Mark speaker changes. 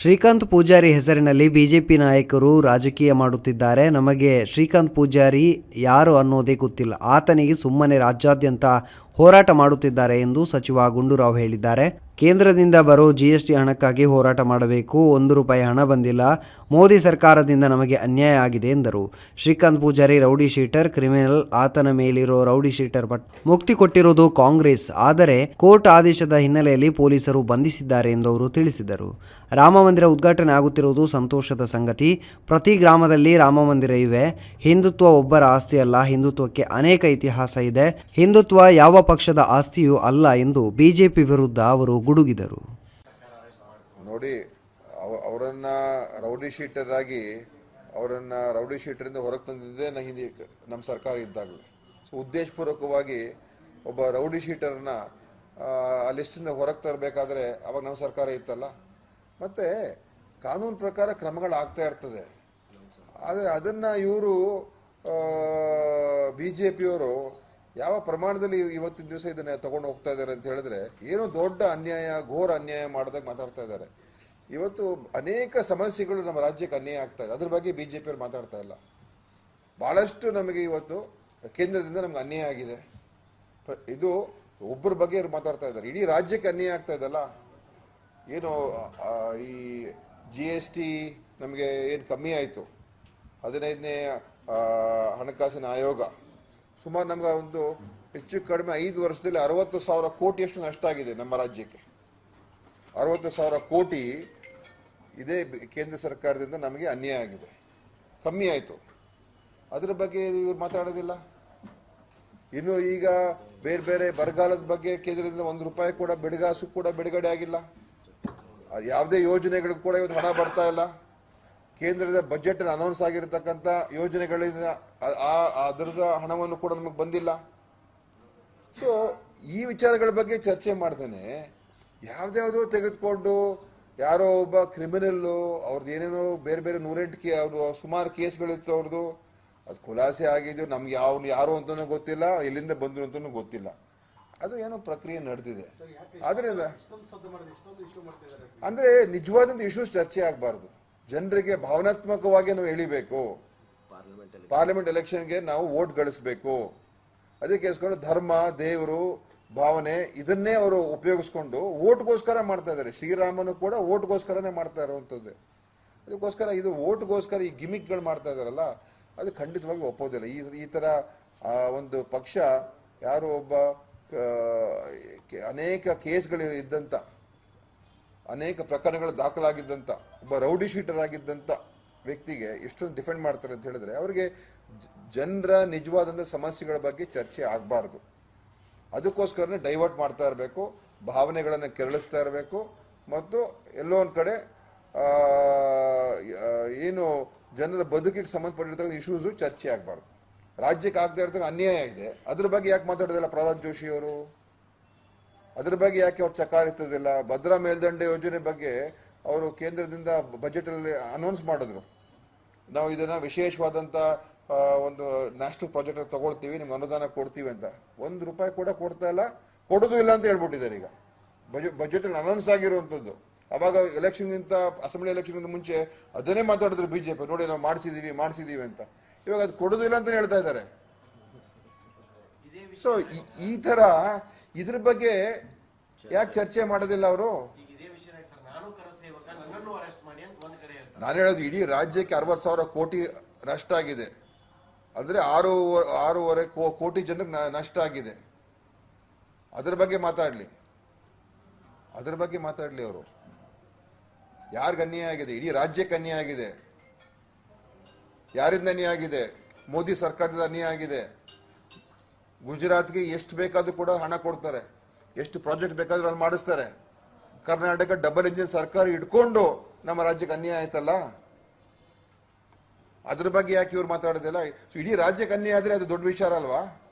Speaker 1: ಶ್ರೀಕಾಂತ್ ಪೂಜಾರಿ ಹೆಸರಿನಲ್ಲಿ ಬಿಜೆಪಿ ನಾಯಕರು ರಾಜಕೀಯ ಮಾಡುತ್ತಿದ್ದಾರೆ. ನಮಗೆ ಶ್ರೀಕಾಂತ್ ಪೂಜಾರಿ ಯಾರು ಅನ್ನೋದೇ ಗೊತ್ತಿಲ್ಲ. ಆತನಿಗೆ ಸುಮ್ಮನೆ ರಾಜ್ಯಾದ್ಯಂತ ಹೋರಾಟ ಮಾಡುತ್ತಿದ್ದಾರೆ ಎಂದು ಸಚಿವ ಗುಂಡೂರಾವ್ ಹೇಳಿದ್ದಾರೆ. ಕೇಂದ್ರದಿಂದ ಬರೋ ಜಿ ಎಸ್ ಟಿ ಹಣಕ್ಕಾಗಿ ಹೋರಾಟ ಮಾಡಬೇಕು. ಒಂದು ರೂಪಾಯಿ ಹಣ ಬಂದಿಲ್ಲ. ಮೋದಿ ಸರ್ಕಾರದಿಂದ ನಮಗೆ ಅನ್ಯಾಯ ಆಗಿದೆ ಎಂದರು. Srikanth Pujari, rowdy sheeter, criminal, ಆತನ ಮೇಲಿರೋ ರೌಡಿ ಶೀಟರ್ ಬಟ್ ಮುಕ್ತಿ ಕೊಟ್ಟಿರುವುದು ಕಾಂಗ್ರೆಸ್. ಆದರೆ ಕೋರ್ಟ್ ಆದೇಶದ ಹಿನ್ನೆಲೆಯಲ್ಲಿ ಪೊಲೀಸರು ಬಂಧಿಸಿದ್ದಾರೆ ಎಂದು ಅವರು ತಿಳಿಸಿದರು. ರಾಮ ಮಂದಿರ ಉದ್ಘಾಟನೆ ಆಗುತ್ತಿರುವುದು ಸಂತೋಷದ ಸಂಗತಿ. ಪ್ರತಿ ಗ್ರಾಮದಲ್ಲಿ ರಾಮ ಮಂದಿರ ಇವೆ. ಹಿಂದುತ್ವ ಒಬ್ಬರ ಆಸ್ತಿ ಅಲ್ಲ. ಹಿಂದುತ್ವಕ್ಕೆ ಅನೇಕ ಇತಿಹಾಸ ಇದೆ. ಹಿಂದುತ್ವ ಯಾವ ಪಕ್ಷದ ಆಸ್ತಿಯೂ ಅಲ್ಲ ಎಂದು ಬಿಜೆಪಿ ವಿರುದ್ಧ ಅವರು ಗುಡುಗಿದರು.
Speaker 2: ನೋಡಿ, ಅವ- ಅವರನ್ನ ರೌಡಿ ಶೀಟರ್ ಆಗಿ ಅವರನ್ನ ರೌಡಿ ಶೀಟರಿಂದ ಹೊರಗೆ ತಂದಿದ್ದೆ ನ ಹಿಂದೆ ನಮ್ಮ ಸರ್ಕಾರ ಇದ್ದಾಗಲೇ. ಸೊ, ಉದ್ದೇಶಪೂರ್ವಕವಾಗಿ ಒಬ್ಬ ರೌಡಿ ಶೀಟರ್ನ ಆ ಲಿಸ್ಟಿಂದ ಹೊರಗೆ ತರಬೇಕಾದ್ರೆ ಅವಾಗ ನಮ್ಮ ಸರ್ಕಾರ ಇತ್ತಲ್ಲ? ಮತ್ತೆ ಕಾನೂನು ಪ್ರಕಾರ ಕ್ರಮಗಳು ಆಗ್ತಾ ಇರ್ತದೆ. ಆದರೆ ಅದನ್ನ ಇವರು ಬಿ ಜೆ ಪಿಯವರು ಯಾವ ಪ್ರಮಾಣದಲ್ಲಿ ಇವತ್ತಿನ ದಿವಸ ಇದನ್ನ ತಗೊಂಡು ಹೋಗ್ತಾ ಇದ್ದಾರೆ ಅಂತ ಹೇಳಿದ್ರೆ, ಏನೋ ದೊಡ್ಡ ಅನ್ಯಾಯ, ಘೋರ ಅನ್ಯಾಯ ಮಾಡಿದಾಗ ಮಾತಾಡ್ತಾ ಇದ್ದಾರೆ. ಇವತ್ತು ಅನೇಕ ಸಮಸ್ಯೆಗಳು ನಮ್ಮ ರಾಜ್ಯಕ್ಕೆ ಅನ್ಯಾಯ ಆಗ್ತಾ ಇದೆ. ಅದ್ರ ಬಗ್ಗೆ ಬಿ ಜೆ ಪಿಯವ್ರು ಮಾತಾಡ್ತಾ ಇಲ್ಲ. ಬಹಳಷ್ಟು ನಮಗೆ ಇವತ್ತು ಕೇಂದ್ರದಿಂದ ನಮ್ಗೆ ಅನ್ಯಾಯ ಆಗಿದೆ. ಇದು ಒಬ್ಬರ ಬಗ್ಗೆ ಇವ್ರು ಮಾತಾಡ್ತಾ ಇದ್ದಾರೆ. ಇಡೀ ರಾಜ್ಯಕ್ಕೆ ಅನ್ಯಾಯ ಆಗ್ತಾ ಇದಲ್ಲ ಏನು ಈ ಜಿ ಎಸ್ ಟಿ ನಮಗೆ ಏನು ಕಮ್ಮಿ ಆಯಿತು? ಹದಿನೈದನೇ ಹಣಕಾಸಿನ ಆಯೋಗ. ಸುಮಾರು ನಮ್ಗೆ ಒಂದು ಹೆಚ್ಚು ಕಡಿಮೆ ಐದು ವರ್ಷದಲ್ಲಿ ಅರವತ್ತು ಸಾವಿರ ಕೋಟಿಯಷ್ಟು ನಷ್ಟ ಆಗಿದೆ ನಮ್ಮ ರಾಜ್ಯಕ್ಕೆ. ಅರವತ್ತು ಸಾವಿರ ಕೋಟಿ ಇದೇ ಕೇಂದ್ರ ಸರ್ಕಾರದಿಂದ ನಮಗೆ ಅನ್ಯಾಯ ಆಗಿದೆ. ಕಮ್ಮಿ ಆಯಿತು. ಅದ್ರ ಬಗ್ಗೆ ಇವ್ರು ಮಾತಾಡೋದಿಲ್ಲ. ಇನ್ನು ಈಗ ಬೇರೆ ಬೇರೆ ಬರಗಾಲದ ಬಗ್ಗೆ ಕೇಂದ್ರದಿಂದ ಒಂದು ರೂಪಾಯಿ ಕೂಡ, ಬಿಡುಗಾಸು ಕೂಡ ಬಿಡುಗಡೆ ಆಗಿಲ್ಲ. ಯಾವುದೇ ಯೋಜನೆಗಳಿಗೂ ಕೂಡ ಇವತ್ತು ಹಣ ಬರ್ತಾ ಇಲ್ಲ. ಕೇಂದ್ರದ ಬಜೆಟ್ ಅನೌನ್ಸ್ ಆಗಿರತಕ್ಕಂಥ ಯೋಜನೆಗಳಿಂದ ಅದರದ ಹಣವನ್ನು ಕೂಡ ನಮಗೆ ಬಂದಿಲ್ಲ. ಸೊ ಈ ವಿಚಾರಗಳ ಬಗ್ಗೆ ಚರ್ಚೆ ಮಾಡ್ದೇನೆ ಯಾವ್ದ್ಯಾವುದೋ ತೆಗೆದುಕೊಂಡು ಯಾರೋ ಒಬ್ಬ ಕ್ರಿಮಿನಲ್ಲು ಅವ್ರದ್ದು ಏನೇನೋ ಬೇರೆ ಬೇರೆ ನೂರೆಂಟು ಕೇ ಅವ್ರದ್ದು ಸುಮಾರು ಕೇಸ್ಗಳಿತ್ತು ಅವ್ರದ್ದು ಅದು ಖುಲಾಸೆ ಆಗಿದ್ದು ನಮ್ಗೆ ಯಾವ ಯಾರು ಅಂತಲೂ ಗೊತ್ತಿಲ್ಲ ಎಲ್ಲಿಂದ ಬಂದರು ಅಂತಲೂ ಗೊತ್ತಿಲ್ಲ. ಅದು ಏನೋ ಪ್ರಕ್ರಿಯೆ ನಡೆದಿದೆ. ಆದ್ರಿಂದ ಅಂದ್ರೆ ನಿಜವಾದಂತ ಇಶ್ಯೂಸ್ ಚರ್ಚೆ ಆಗಬಾರ್ದು. ಜನರಿಗೆ ಭಾವನಾತ್ಮಕವಾಗಿ ನಾವು ಎಳಿಬೇಕು. ಪಾರ್ಲಿಮೆಂಟ್ ಎಲೆಕ್ಷನ್ಗೆ ನಾವು ವೋಟ್ ಗಳಿಸ್ಬೇಕು. ಅದಕ್ಕೆಸ್ಕೊಂಡು ಧರ್ಮ ದೇವರು ಭಾವನೆ ಇದನ್ನೇ ಅವರು ಉಪಯೋಗಿಸ್ಕೊಂಡು ಓಟ್ಗೋಸ್ಕರ ಮಾಡ್ತಾ ಇದ್ದಾರೆ. ಶ್ರೀರಾಮನು ಕೂಡ ಓಟ್ಗೋಸ್ಕರನೇ ಮಾಡ್ತಾ ಇರುವಂಥದ್ದು. ಅದಕ್ಕೋಸ್ಕರ ಇದು ಓಟ್ಗೋಸ್ಕರ ಈ ಗಿಮಿಕ್ಗಳು ಮಾಡ್ತಾ ಇದ್ದಾರಲ್ಲ ಅದು ಖಂಡಿತವಾಗಿ ಒಪ್ಪೋದಿಲ್ಲ. ಈ ಈ ಥರ ಆ, ಒಂದು ಪಕ್ಷ ಯಾರು ಒಬ್ಬ ಅನೇಕ ಕೇಸ್ಗಳು ಇದ್ದಂಥ ಅನೇಕ ಪ್ರಕರಣಗಳು ದಾಖಲಾಗಿದ್ದಂಥ ಒಬ್ಬ ರೌಡಿ ಶೀಟರ್ ಆಗಿದ್ದಂಥ ವ್ಯಕ್ತಿಗೆ ಎಷ್ಟೊಂದು ಡಿಫೆಂಡ್ ಮಾಡ್ತಾರೆ ಅಂತ ಹೇಳಿದ್ರೆ ಅವರಿಗೆ ಜನರ ನಿಜವಾದಂಥ ಸಮಸ್ಯೆಗಳ ಬಗ್ಗೆ ಚರ್ಚೆ ಆಗಬಾರ್ದು. ಅದಕ್ಕೋಸ್ಕರನೇ ಡೈವರ್ಟ್ ಮಾಡ್ತಾ ಇರಬೇಕು, ಭಾವನೆಗಳನ್ನು ಕೆರಳಿಸ್ತಾ ಇರಬೇಕು ಮತ್ತು ಎಲ್ಲೋ ಒಂದು ಕಡೆ ಏನು ಜನರ ಬದುಕಿಗೆ ಸಂಬಂಧಪಟ್ಟಿರ್ತಕ್ಕಂಥ ಇಶ್ಯೂಸು ಚರ್ಚೆ ಆಗಬಾರ್ದು. ರಾಜ್ಯಕ್ಕೆ ಆಗದೆ ಇರ್ತಕ್ಕ ಅನ್ಯಾಯ ಇದೆ. ಅದ್ರ ಬಗ್ಗೆ ಯಾಕೆ ಮಾತಾಡೋದಿಲ್ಲ ಪ್ರಹ್ಲಾದ್ ಜೋಶಿ ಅವರು? ಅದ್ರ ಬಗ್ಗೆ ಯಾಕೆ ಅವ್ರು ಚಕಾರಿತ್ತದಿಲ್ಲ ಭದ್ರಾ ಮೇಲ್ದಂಡೆ ಯೋಜನೆ ಬಗ್ಗೆ ಅವರು ಕೇಂದ್ರದಿಂದ ಬಜೆಟ್ ಅಲ್ಲಿ ಅನೌನ್ಸ್ ಮಾಡಿದ್ರು. ನಾವು ಇದನ್ನ ವಿಶೇಷವಾದಂತ ಒಂದು ನ್ಯಾಷನಲ್ ಪ್ರಾಜೆಕ್ಟ್ ತಗೊಳ್ತೀವಿ, ನಿಮ್ಗೆ ಅನುದಾನ ಕೊಡ್ತೀವಿ ಅಂತ. ಒಂದು ರೂಪಾಯಿ ಕೂಡ ಕೊಡ್ತಾ ಇಲ್ಲ. ಕೊಡೋದು ಇಲ್ಲ ಅಂತ ಹೇಳ್ಬಿಟ್ಟಿದ್ದಾರೆ ಈಗ. ಬಜೆಟ್ ಬಜೆಟ್ ಅಲ್ಲಿ ಅನೌನ್ಸ್ ಆಗಿರುವಂತದ್ದು ಅವಾಗ ಎಲೆಕ್ಷನ್ಗಿಂತ, ಅಸೆಂಬ್ಲಿ ಎಲೆಕ್ಷನ್ಗಿಂತ ಮುಂಚೆ ಅದನ್ನೇ ಮಾತಾಡಿದ್ರು ಬಿಜೆಪಿ. ನೋಡಿ, ನಾವು ಮಾಡಿಸಿದೀವಿ ಮಾಡಿಸಿದೀವಿ ಅಂತ. ಇವಾಗ ಅದು ಕೊಡೋದು ಇಲ್ಲ ಅಂತ ಹೇಳ್ತಾ ಇದ್ದಾರೆ. ಸೊ ಈ ತರ ಇದ್ರ ಬಗ್ಗೆ ಯಾಕೆ ಚರ್ಚೆ ಮಾಡೋದಿಲ್ಲ ಅವರು?
Speaker 3: ನಾನು
Speaker 2: ಹೇಳೋದು ಇಡೀ ರಾಜ್ಯಕ್ಕೆ ಅರವತ್ತು ಸಾವಿರ ಕೋಟಿ ನಷ್ಟ ಆಗಿದೆ. ಅಂದ್ರೆ ಆರು ಆರೂವರೆ ಕೋಟಿ ಜನಕ್ಕೆ ನಷ್ಟ ಆಗಿದೆ. ಅದ್ರ ಬಗ್ಗೆ ಮಾತಾಡ್ಲಿ. ಅದ್ರ ಬಗ್ಗೆ ಮಾತಾಡ್ಲಿ ಅವರು. ಯಾರಿಗ ಅನ್ಯಾಯ ಆಗಿದೆ? ಇಡೀ ರಾಜ್ಯಕ್ಕೆ ಅನ್ಯಾಯ ಆಗಿದೆ. ಯಾರಿಂದ ಅನ್ಯಾಯ ಆಗಿದೆ? ಮೋದಿ ಸರ್ಕಾರದಿಂದ ಅನ್ಯಾಯ ಆಗಿದೆ. ಗುಜರಾತ್ಗೆ ಎಷ್ಟು ಬೇಕಾದರೂ ಕೂಡ ಹಣ ಕೊಡ್ತಾರೆ. ಎಷ್ಟು ಪ್ರಾಜೆಕ್ಟ್ ಬೇಕಾದರೂ ಅಲ್ಲಿ ಮಾಡಿಸ್ತಾರೆ. ಕರ್ನಾಟಕ ಡಬಲ್ ಇಂಜಿನ್ ಸರ್ಕಾರ ಇಟ್ಕೊಂಡು ನಮ್ಮ ರಾಜ್ಯಕ್ಕೆ ಅನ್ಯಾಯ ಆಯ್ತಲ್ಲ? ಅದ್ರ ಬಗ್ಗೆ ಯಾಕೆ ಇವ್ರು ಮಾತಾಡೋದಿಲ್ಲ? ಸೊ, ಇಡೀ ರಾಜ್ಯಕ್ಕೆ ಅನ್ಯಾಯ ಆದ್ರೆ ಅದು ದೊಡ್ಡ ವಿಚಾರ ಅಲ್ವಾ?